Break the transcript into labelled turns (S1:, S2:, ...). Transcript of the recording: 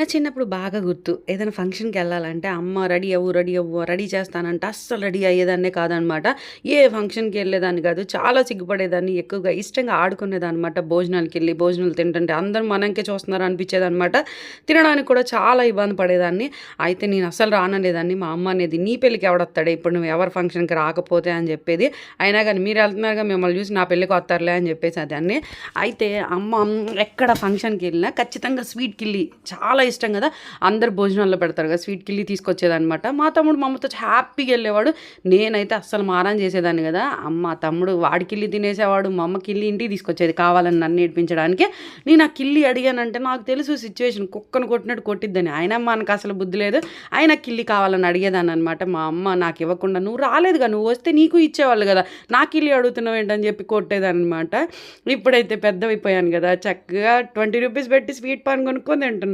S1: నా చిన్నప్పుడు బాగా గుర్తు. ఏదైనా ఫంక్షన్‌కి వెళ్ళాలంటే అమ్మ రెడీ అవ్వు, రెడీ అవ్వు, రెడీ చేస్తానంటే అస్సలు రెడీ అయ్యేదాన్నే కాదనమాట. ఏ ఫంక్షన్‌కి వెళ్ళేదాన్ని కాదు. చాలా సిగ్గుపడేదాన్ని. ఎక్కువగా ఇష్టంగా ఆడుకునేదాన్నమాట. భోజనాలకెళ్ళి భోజనాలు తింటుంటే అందరూ మనంకే చూస్తున్నారు అనిపించేదనమాట. తినడానికి కూడా చాలా ఇబ్బంది పడేదాన్ని. అయితే నేను అస్సలు రానలేదాన్ని మా అమ్మ అనేది "నీ పెళ్ళికి ఎవడొస్తాడే ఇప్పుడు నువ్వు ఎవరి ఫంక్షన్‌కి రాకపోతే" అని చెప్పేది. అయినా కానీ మీరు వెళ్తున్నారుగా మిమ్మల్ని చూసి నా పెళ్ళికి వస్తారులే అని చెప్పేసి చెప్పేసేదాన్ని. అయితే అమ్మ ఎక్కడ ఫంక్షన్‌కి వెళ్ళినా ఖచ్చితంగా స్వీట్కి వెళ్ళి చాలా ఇష్టం కదా! అందరూ భోజనాల్లో పెడతారు కదా! స్వీట్ కిల్లి తీసుకొచ్చేదనమాట. మా తమ్ముడు మా అమ్మతో హ్యాపీగా వెళ్ళేవాడు నేనైతే అస్సలు మారం చేసేదాన్ని కదా! అమ్మ తమ్ముడు వాడి కిల్లి తినేసేవాడు. మా అమ్మ కిల్లి ఇంటికి తీసుకొచ్చేది కావాలని నన్ను ఏడిపించడానికి. నేను ఆ కిల్లి అడిగానంటే నాకు తెలుసు సిచ్యువేషన్ కుక్కను కొట్టినట్టు కొట్టిద్దని. ఆయన మనకు అసలు బుద్ధి లేదు. ఆయన కిల్లి కావాలని అడిగేదాన్ని అనమాట మా అమ్మ నాకు ఇవ్వకుండా "నువ్వు రాలేదుగా నువ్వు వస్తే నీకు ఇచ్చేవాళ్ళు కదా! నా కిల్లి అడుగుతున్నావు ఏంటని" చెప్పి కొట్టేదనమాట ఇప్పుడైతే పెద్దవైపోయాను కదా! చక్కగా ట్వంటీ రూపీస్ పెట్టి స్వీట్ పాన్ కొనుక్కొని తింటున్నాను